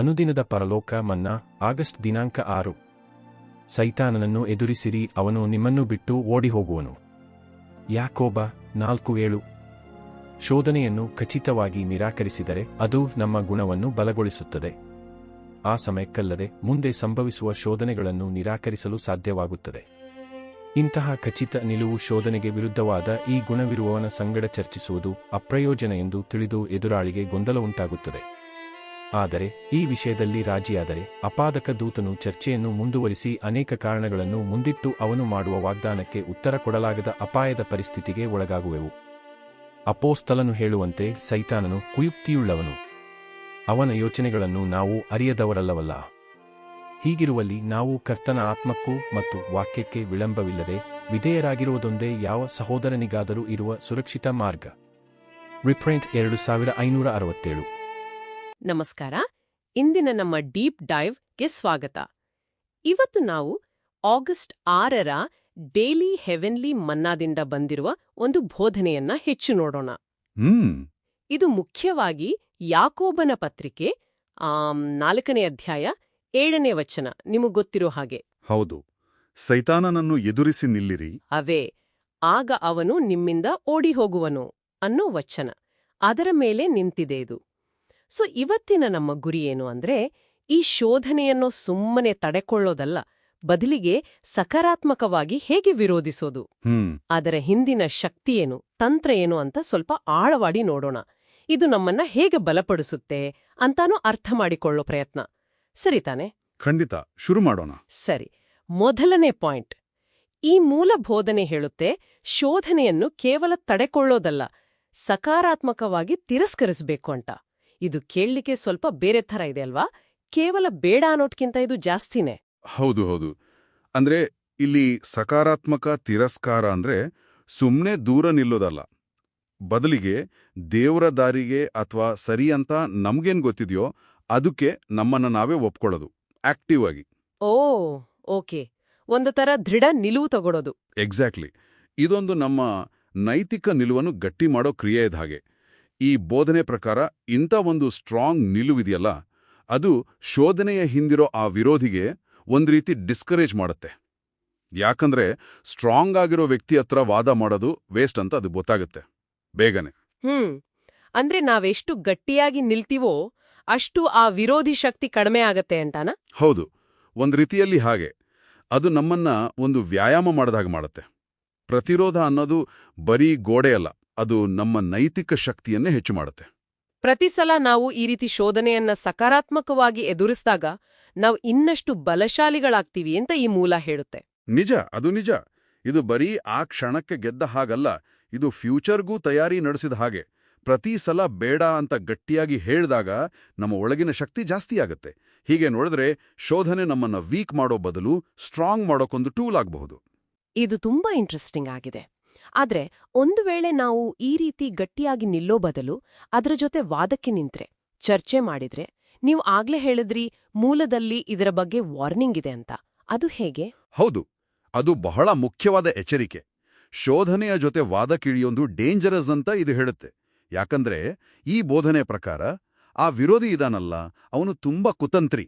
ಅನುದಿನದ ಪರಲೋಕ ಮನ್ನಾ, ಆಗಸ್ಟ್ ದಿನಾಂಕ ಆರು. ಸೈತಾನನನ್ನು ಎದುರಿಸಿರಿ, ಅವನು ನಿಮ್ಮನ್ನು ಬಿಟ್ಟು ಓಡಿ ಹೋಗುವನು ಯಾಕೋಬ ನಾಲ್ಕು ಏಳು. ಶೋಧನೆಯನ್ನು ಖಚಿತವಾಗಿ ನಿರಾಕರಿಸಿದರೆ ಅದು ನಮ್ಮ ಗುಣವನ್ನು ಬಲಗೊಳಿಸುತ್ತದೆ. ಆ ಸಮಯಕ್ಕಲ್ಲದೆ ಮುಂದೆ ಸಂಭವಿಸುವ ಶೋಧನೆಗಳನ್ನು ನಿರಾಕರಿಸಲು ಸಾಧ್ಯವಾಗುತ್ತದೆ. ಇಂತಹ ಖಚಿತ ನಿಲುವು ಶೋಧನೆಗೆ ವಿರುದ್ಧವಾದ ಈ ಗುಣವಿರುವವನ ಸಂಗಡ ಚರ್ಚಿಸುವುದು ಅಪ್ರಯೋಜನ ಎಂದು ತಿಳಿದು ಎದುರಾಳಿಗೆ ಗೊಂದಲ ಉಂಟಾಗುತ್ತದೆ. ಆದರೆ, ಈ ವಿಷಯದಲ್ಲಿ ರಾಜಿಯಾದರೆ ಅಪಾದಕ ದೂತನು ಚರ್ಚೆಯನ್ನು ಮುಂದುವರಿಸಿ ಅನೇಕ ಕಾರಣಗಳನ್ನು ಮುಂದಿಟ್ಟು ಅವನು ಮಾಡುವ ವಾಗ್ದಾನಕ್ಕೆ ಉತ್ತರ ಕೊಡಲಾಗದ ಅಪಾಯದ ಪರಿಸ್ಥಿತಿಗೆ ಒಳಗಾಗುವೆವು. ಅಪೋಸ್ತಲನು ಹೇಳುವಂತೆ ಸೈತಾನನು ಕುಯುಕ್ತಿಯುಳ್ಳವನು. ಅವನ ಯೋಚನೆಗಳನ್ನು ನಾವು ಅರಿಯದವರಲ್ಲವಲ್ಲ. ಹೀಗಿರುವಲ್ಲಿ ನಾವು ಕರ್ತನ ಆತ್ಮಕ್ಕೂ ಮತ್ತು ವಾಕ್ಯಕ್ಕೆ ವಿಳಂಬವಿಲ್ಲದೆ ವಿಧೇಯರಾಗಿರುವುದೊಂದೇ ಯಾವ ಸಹೋದರನಿಗಾದರೂ ಇರುವ ಸುರಕ್ಷಿತ ಮಾರ್ಗ. ರಿಪ್ರೆಂಟ್ ಎರಡು ಸಾವಿರ ಐನೂರ ಅರವತ್ತೇಳು. ನಮಸ್ಕಾರ. ಇಂದಿನ ನಮ್ಮ ಡೀಪ್ ಡೈವ್ಗೆ ಸ್ವಾಗತ. ಇವತ್ತು ನಾವು ಆಗಸ್ಟ್ ಆರರ ಡೇಲಿ ಹೆವೆನ್ಲಿ ಮನ್ನಾದಿಂದ ಬಂದಿರುವ ಒಂದು ಬೋಧನೆಯನ್ನ ಹೆಚ್ಚು ನೋಡೋಣ. ಹ್ಮ್. ಇದು ಮುಖ್ಯವಾಗಿ ಯಾಕೋಬನ ಪತ್ರಿಕೆ ನಾಲ್ಕನೇ ಅಧ್ಯಾಯ ಏಳನೇ ವಚನ. ನಿಮಗ್ ಗೊತ್ತಿರೋ ಹಾಗೆ. ಹೌದು. ಸೈತಾನನನ್ನು ಎದುರಿಸಿ ನಿಲ್ಲಿರಿ. ಅವೇ ಆಗ ಅವನು ನಿಮ್ಮಿಂದ ಓಡಿ ಹೋಗುವನು ಅನ್ನೋ ವಚನ. ಅದರ ಮೇಲೆ ನಿಂತಿದೆ ಇದು. ಸೊ ಇವತ್ತಿನ ನಮ್ಮ ಗುರಿ ಏನು ಅಂದ್ರೆ ಈ ಶೋಧನೆಯನ್ನು ಸುಮ್ಮನೆ ತಡೆಕೊಳ್ಳೋದಲ್ಲ ಬದಲಿಗೆ ಸಕಾರಾತ್ಮಕವಾಗಿ ಹೇಗೆ ವಿರೋಧಿಸೋದು? ಅದರ ಹಿಂದಿನ ಶಕ್ತಿಯೇನು ತಂತ್ರ ಏನು ಅಂತ ಸ್ವಲ್ಪ ಆಳವಾಡಿ ನೋಡೋಣ. ಇದು ನಮ್ಮನ್ನ ಹೇಗೆ ಬಲಪಡಿಸುತ್ತೆ ಅಂತಾನೂ ಅರ್ಥ ಮಾಡಿಕೊಳ್ಳೋ ಪ್ರಯತ್ನ. ಸರಿ ತಾನೆ? ಖಂಡಿತ. ಶುರು ಮಾಡೋಣ. ಸರಿ. ಮೊದಲನೇ ಪಾಯಿಂಟ್. ಈ ಮೂಲ ಬೋಧನೆ ಹೇಳುತ್ತೆ ಶೋಧನೆಯನ್ನು ಕೇವಲ ತಡೆಕೊಳ್ಳೋದಲ್ಲ ಸಕಾರಾತ್ಮಕವಾಗಿ ತಿರಸ್ಕರಿಸಬೇಕು ಅಂತ. ಇದು ಕೇಳಲಿಕ್ಕೆ ಸ್ವಲ್ಪ ಬೇರೆ ಥರ ಇದೆ ಅಲ್ವಾ? ಕೇವಲ ಬೇಡ ಅನ್ನೋಟ್ಕಿಂತ ಇದು ಜಾಸ್ತಿನೇ. ಹೌದು ಹೌದು. ಅಂದ್ರೆ ಇಲ್ಲಿ ಸಕಾರಾತ್ಮಕ ತಿರಸ್ಕಾರ ಅಂದ್ರೆ ಸುಮ್ಮನೆ ದೂರ ನಿಲ್ಲೋದಲ್ಲ. ಬದಲಿಗೆ ದೇವರ ದಾರಿಗೆ ಅಥವಾ ಸರಿ ಅಂತ ನಮ್ಗೇನ್ ಗೊತ್ತಿದೆಯೋ ಅದಕ್ಕೆ ನಮ್ಮನ್ನ ನಾವೇ ಒಪ್ಕೊಳ್ಳೋದು ಆಕ್ಟಿವ್ ಆಗಿ. Oh okay. ಒಂದು ತರ ದೃಢ ನಿಲುವು ತಗೊಳೋದು. ಎಕ್ಸಾಕ್ಟ್ಲಿ. ಇದೊಂದು ನಮ್ಮ ನೈತಿಕ ನಿಲುವನ್ನು ಗಟ್ಟಿ ಮಾಡೋ ಕ್ರಿಯೆ ಇದ್ದ ಹಾಗೆ. ಈ ಬೋಧನೆ ಪ್ರಕಾರ ಇಂಥ ಒಂದು ಸ್ಟ್ರಾಂಗ್ ನಿಲುವಿದೆಯಲ್ಲ ಅದು ಶೋಧನೆಯ ಹಿಂದಿರೋ ಆ ವಿರೋಧಿಗೆ ಒಂದು ರೀತಿ ಡಿಸ್ಕರೇಜ್ ಮಾಡುತ್ತೆ. ಯಾಕಂದ್ರೆ ಸ್ಟ್ರಾಂಗ್ ಆಗಿರೋ ವ್ಯಕ್ತಿ ಹತ್ರ ವಾದ ಮಾಡೋದು ವೇಸ್ಟ್ ಅಂತ ಅದು ಗೊತ್ತಾಗುತ್ತೆ ಬೇಗನೆ. ಹ್ಮ್ ಅಂದ್ರೆ ನಾವೆಷ್ಟು ಗಟ್ಟಿಯಾಗಿ ನಿಲ್ತೀವೋ ಅಷ್ಟು ಆ ವಿರೋಧಿ ಶಕ್ತಿ ಕಡಿಮೆ ಆಗತ್ತೆ ಅಂತಾನ? ಹೌದು ಒಂದು ರೀತಿಯಲ್ಲಿ ಹಾಗೆ. ಅದು ನಮ್ಮನ್ನ ಒಂದು ವ್ಯಾಯಾಮ ಮಾಡಿದಾಗ ಮಾಡುತ್ತೆ. ಪ್ರತಿರೋಧ ಅನ್ನೋದು ಬರೀ ಗೋಡೆ ಅಲ್ಲ ಅದು ನಮ್ಮ ನೈತಿಕ ಶಕ್ತಿಯನ್ನೇ ಹೆಚ್ಚು ಮಾಡುತ್ತೆ. ಪ್ರತಿ ಸಲ ನಾವು ಈ ರೀತಿ ಶೋಧನೆಯನ್ನ ಸಕಾರಾತ್ಮಕವಾಗಿ ಎದುರಿಸಿದಾಗ ನಾವು ಇನ್ನಷ್ಟು ಬಲಶಾಲಿಗಳಾಗ್ತೀವಿ ಅಂತ ಈ ಮೂಲ ಹೇಳುತ್ತೆ. ನಿಜ ಅದು ನಿಜ. ಇದು ಬರೀ ಆ ಕ್ಷಣಕ್ಕೆ ಗೆದ್ದ ಹಾಗಲ್ಲ ಇದು ಫ್ಯೂಚರ್ಗೂ ತಯಾರಿ ನಡೆಸಿದ ಹಾಗೆ. ಪ್ರತಿ ಸಲ ಬೇಡ ಅಂತ ಗಟ್ಟಿಯಾಗಿ ಹೇಳಿದಾಗ ನಮ್ಮ ಒಳಗಿನ ಶಕ್ತಿ ಜಾಸ್ತಿ ಆಗುತ್ತೆ. ಹೀಗೆ ನೋಡಿದ್ರೆ ಶೋಧನೆ ನಮ್ಮನ್ನ ವೀಕ್ ಮಾಡೋ ಬದಲು ಸ್ಟ್ರಾಂಗ್ ಮಾಡೋಕೊಂದು ಟೂಲ್ ಆಗಬಹುದು. ಇದು ತುಂಬಾ ಇಂಟ್ರೆಸ್ಟಿಂಗ್ ಆಗಿದೆ. ಆದ್ರೆ ಒಂದು ವೇಳೆ ನಾವು ಈ ರೀತಿ ಗಟ್ಟಿಯಾಗಿ ನಿಲ್ಲೋ ಬದಲು ಅದರ ಜೊತೆ ವಾದಕ್ಕೆ ನಿಂತ್ರೆ ಚರ್ಚೆ ಮಾಡಿದ್ರೆ ನೀವು ಆಗ್ಲೇ ಹೇಳಿದ್ರಿ ಮೂಲದಲ್ಲಿ ಇದರ ಬಗ್ಗೆ ವಾರ್ನಿಂಗ್ ಇದೆ ಅಂತ. ಅದು ಹೇಗೆ? ಹೌದು ಅದು ಬಹಳ ಮುಖ್ಯವಾದ ಎಚ್ಚರಿಕೆ. ಶೋಧನೆಯ ಜೊತೆ ವಾದಕ್ಕಿಳಿಯೊಂದು ಡೇಂಜರಸ್ ಅಂತ ಇದು ಹೇಳುತ್ತೆ. ಯಾಕಂದ್ರೆ ಈ ಬೋಧನೆ ಪ್ರಕಾರ ಆ ವಿರೋಧಿ ಇದಾನಲ್ಲ ಅವನು ತುಂಬಾ ಕುತಂತ್ರಿ.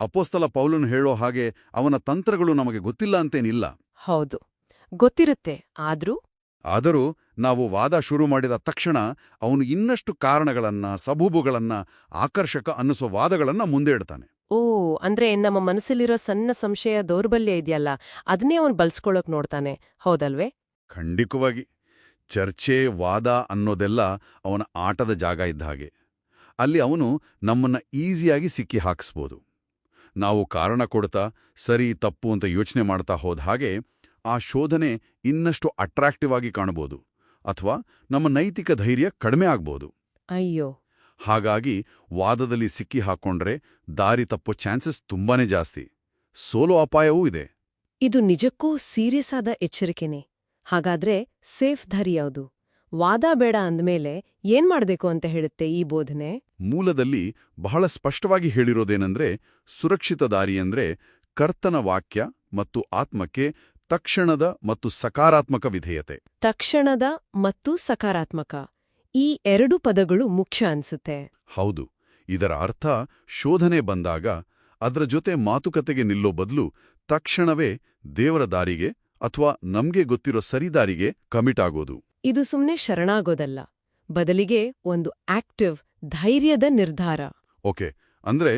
ಅಪೋಸ್ತಲ ಪೌಲನ್ ಹೇಳೋ ಹಾಗೆ ಅವನ ತಂತ್ರಗಳು ನಮಗೆ ಗೊತ್ತಿಲ್ಲ ಅಂತೇನಿಲ್ಲ. ಹೌದು ಗೊತ್ತಿರುತ್ತೆ ಆದ್ರೂ ಆದರೂ ನಾವು ವಾದ ಶುರು ಮಾಡಿದ ತಕ್ಷಣ ಅವನು ಇನ್ನಷ್ಟು ಕಾರಣಗಳನ್ನ ಸಬೂಬುಗಳನ್ನ ಆಕರ್ಷಕ ಅನ್ನಿಸೋ ವಾದಗಳನ್ನ ಮುಂದೆ ಇಡ್ತಾನೆ. ಓ ಅಂದ್ರೆ ನಮ್ಮ ಮನಸ್ಸಲ್ಲಿರೋ ಸಣ್ಣ ಸಂಶಯ ದೌರ್ಬಲ್ಯ ಇದೆಯಲ್ಲ ಅದನ್ನೇ ಅವನು ಬಲ್ಸ್ಕೊಳ್ಳೋಕ್ ನೋಡ್ತಾನೆ ಹೌದಲ್ವೇ? ಖಂಡಿತವಾಗಿ ಚರ್ಚೆ ವಾದ ಅನ್ನೋದೆಲ್ಲ ಅವನ ಆಟದ ಜಾಗ ಇದ್ದ ಹಾಗೆ. ಅಲ್ಲಿ ಅವನು ನಮ್ಮನ್ನ ಈಸಿಯಾಗಿ ಸಿಕ್ಕಿ ಹಾಕಿಸ್ಬೋದು. ನಾವು ಕಾರಣ ಕೊಡ್ತಾ ಸರಿ ತಪ್ಪು ಅಂತ ಯೋಚನೆ ಮಾಡ್ತಾ ಹೋದ ಹಾಗೆ ಆ ಶೋಧನೆ ಇನ್ನಷ್ಟು ಅಟ್ರಾಕ್ಟಿವ್ ಆಗಿ ಕಾಣಬಹುದು ಅಥವಾ ನಮ್ಮ ನೈತಿಕ ಧೈರ್ಯ ಕಡಿಮೆ ಆಗ್ಬೋದು ಅಯ್ಯೋ. ಹಾಗಾಗಿ ವಾದದಲ್ಲಿ ಸಿಕ್ಕಿ ಹಾಕೊಂಡ್ರೆ ದಾರಿ ತಪ್ಪೋ ಚಾನ್ಸಸ್ ತುಂಬಾನೇ ಜಾಸ್ತಿ. ಸೋಲೋ ಅಪಾಯವೂ ಇದೆ. ಇದು ನಿಜಕ್ಕೂ ಸೀರಿಯಸ್ ಆದ ಎಚ್ಚರಿಕೆನೆ. ಹಾಗಾದ್ರೆ ಸೇಫ್ ದಾರಿ ಯಾವುದು? ವಾದ ಬೇಡ ಅಂದ್ಮೇಲೆ ಏನ್ ಮಾಡಬೇಕು ಅಂತ ಹೇಳುತ್ತೆ ಈ ಬೋಧನೆ? ಮೂಲದಲ್ಲಿ ಬಹಳ ಸ್ಪಷ್ಟವಾಗಿ ಹೇಳಿರೋದೇನೆಂದ್ರೆ ಸುರಕ್ಷಿತ ದಾರಿ ಅಂದ್ರೆ ಕರ್ತನ ವಾಕ್ಯ ಮತ್ತು ಆತ್ಮಕ್ಕೆ ತಕ್ಷಣದ ಮತ್ತು ಸಕಾರಾತ್ಮಕ ವಿಧೇಯತೆ. ತಕ್ಷಣದ ಮತ್ತು ಸಕಾರಾತ್ಮಕ. ಈ ಎರಡು ಪದಗಳು ಮುಖ್ಯ ಅನ್ಸುತ್ತೆ. ಹೌದು. ಇದರ ಅರ್ಥ ಶೋಧನೆ ಬಂದಾಗ ಅದರ ಜೊತೆ ಮಾತುಕತೆಗೆ ನಿಲ್ಲೋ ಬದಲು ತಕ್ಷಣವೇ ದೇವರ ದಾರಿಗೆ ಅಥವಾ ನಮ್ಗೆ ಗೊತ್ತಿರೋ ಸರಿದಾರಿಗೆ ಕಮಿಟ್ ಆಗೋದು. ಇದು ಸುಮ್ನೆ ಶರಣಾಗೋದಲ್ಲ. ಬದಲಿಗೆ ಒಂದು ಆಕ್ಟಿವ್ ಧೈರ್ಯದ ನಿರ್ಧಾರ. ಓಕೆ. ಅಂದ್ರೆ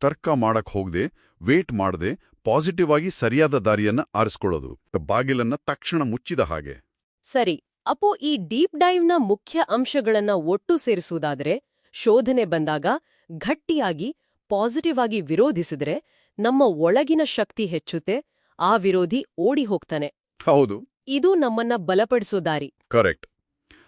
ತರ್ಕ ಮಾಡಕ್ ಹೋಗದೆ ವೇಟ್ ಮಾಡದೆ ಪಾಸಿಟಿವ್ ಆಗಿ ಸರಿಯಾದ ದಾರಿಯನ್ನ ಆರಿಸ್ಕೊಳ್ಳೋದು. ಬಾಗಿಲನ್ನ ತಕ್ಷಣ ಮುಚ್ಚಿದ ಹಾಗೆ. ಸರಿ ಅಪೋ ಈ ಡೀಪ್ ಡೈವ್ನ ಮುಖ್ಯ ಅಂಶಗಳನ್ನ ಒಟ್ಟು ಸೇರಿಸುವುದಾದ್ರೆ ಶೋಧನೆ ಬಂದಾಗ ಗಟ್ಟಿಯಾಗಿ ಪಾಸಿಟಿವ್ ಆಗಿ ವಿರೋಧಿಸಿದ್ರೆ ನಮ್ಮ ಒಳಗಿನ ಶಕ್ತಿ ಹೆಚ್ಚುತ್ತೆ ಆ ವಿರೋಧಿ ಓಡಿ ಹೋಗ್ತಾನೆ. ಹೌದು. ಇದು ನಮ್ಮನ್ನ ಬಲಪಡಿಸೋ ದಾರಿ. ಕರೆಕ್ಟ್.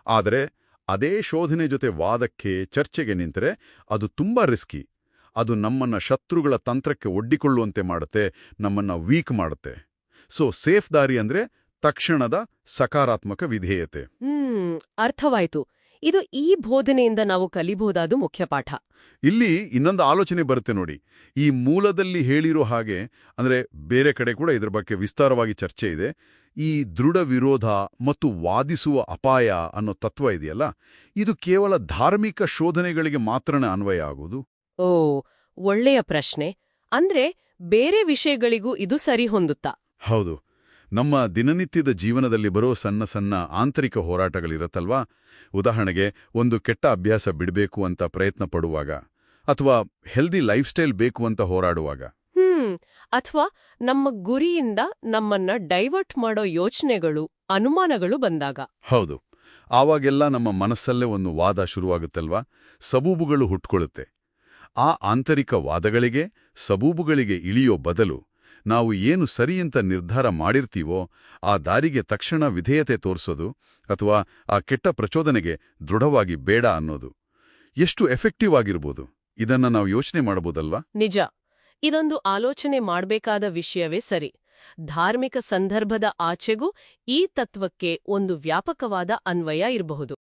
ಆದರೆ ಅದೇ ಶೋಧನೆ ಜೊತೆ ವಾದಕ್ಕೆ ಚರ್ಚೆಗೆ ನಿಂತರೆ ಅದು ತುಂಬಾ ರಿಸ್ಕಿ ಅದು ನಮ್ಮನ್ನ ಶತ್ರುಗಳ ತಂತ್ರಕ್ಕೆ ಒಡ್ಡಿಕೊಳ್ಳುವಂತೆ ಮಾಡುತ್ತೆ ನಮ್ಮನ್ನ ವೀಕ್ ಮಾಡುತ್ತೆ. ಸೊ ಸೇಫ್ ದಾರಿ ಅಂದ್ರೆ ತಕ್ಷಣದ ಸಕಾರಾತ್ಮಕ ವಿಧೇಯತೆ. ಹ್ಮ್ ಅರ್ಥವಾಯ್ತು. ಇದು ಈ ಬೋಧನೆಯಿಂದ ನಾವು ಕಲಿಬಹುದಾದ ಮುಖ್ಯ ಪಾಠ. ಇಲ್ಲಿ ಇನ್ನೊಂದು ಆಲೋಚನೆ ಬರುತ್ತೆ ನೋಡಿ. ಈ ಮೂಲದಲ್ಲಿ ಹೇಳಿರೋ ಹಾಗೆ ಅಂದ್ರೆ ಬೇರೆ ಕಡೆ ಕೂಡ ಇದ್ರ ಬಗ್ಗೆ ವಿಸ್ತಾರವಾಗಿ ಚರ್ಚೆ ಇದೆ. ಈ ದೃಢ ವಿರೋಧ ಮತ್ತು ವಾದಿಸುವ ಅಪಾಯ ಅನ್ನೋ ತತ್ವ ಇದೆಯಲ್ಲ ಇದು ಕೇವಲ ಧಾರ್ಮಿಕ ಶೋಧನೆಗಳಿಗೆ ಮಾತ್ರನೇ ಅನ್ವಯ ಆಗುವುದು ಓ ಒಳ್ಳೆಯ ಪ್ರಶ್ನೆ. ಅಂದ್ರೆ ಬೇರೆ ವಿಷಯಗಳಿಗೂ ಇದು ಸರಿ ಹೊಂದುತ್ತಾ? ಹೌದು. ನಮ್ಮ ದಿನನಿತ್ಯದ ಜೀವನದಲ್ಲಿ ಬರೋ ಸಣ್ಣ ಸಣ್ಣ ಆಂತರಿಕ ಹೋರಾಟಗಳಿರತ್ತಲ್ವಾ? ಉದಾಹರಣೆಗೆ ಒಂದು ಕೆಟ್ಟ ಅಭ್ಯಾಸ ಬಿಡಬೇಕು ಅಂತ ಪ್ರಯತ್ನ ಪಡುವಾಗ ಅಥವಾ ಹೆಲ್ದಿ ಲೈಫ್ ಸ್ಟೈಲ್ ಬೇಕು ಅಂತ ಹೋರಾಡುವಾಗ. ಹ್ಮ್. ಅಥವಾ ನಮ್ಮ ಗುರಿಯಿಂದ ನಮ್ಮನ್ನ ಡೈವರ್ಟ್ ಮಾಡೋ ಯೋಚನೆಗಳು ಅನುಮಾನಗಳು ಬಂದಾಗ. ಹೌದು. ಆವಾಗೆಲ್ಲ ನಮ್ಮ ಮನಸ್ಸಲ್ಲೇ ಒಂದು ವಾದ ಶುರುವಾಗುತ್ತಲ್ವಾ? ಸಬೂಬುಗಳು ಹುಟ್ಕೊಳ್ಳುತ್ತೆ. ಆ ಆಂತರಿಕ ವಾದಗಳಿಗೆ, ಸಬೂಬುಗಳಿಗೆ ಇಳಿಯೋ ಬದಲು ನಾವು ಏನು ಸರಿಯಂತ ನಿರ್ಧಾರ ಮಾಡಿರ್ತೀವೋ, ಆ ದಾರಿಗೆ ತಕ್ಷಣ ವಿಧೇಯತೆ ತೋರಿಸೋದು ಅಥವಾ ಆ ಕೆಟ್ಟ ಪ್ರಚೋದನೆಗೆ ದೃಢವಾಗಿ ಬೇಡ ಅನ್ನೋದು. ಎಷ್ಟು ಎಫೆಕ್ಟಿವ್ ಆಗಿರ್ಬೋದು? ಇದನ್ನ ನಾವು ಯೋಚನೆ ಮಾಡಬಹುದಲ್ವಾ? ನಿಜ. ಇದೊಂದು ಆಲೋಚನೆ ಮಾಡಬೇಕಾದ ವಿಷಯವೇ ಸರಿ. ಧಾರ್ಮಿಕ ಸಂದರ್ಭದ ಆಚೆಗೂ ಈ ತತ್ವಕ್ಕೆ ಒಂದು ವ್ಯಾಪಕವಾದ ಅನ್ವಯ ಇರಬಹುದು.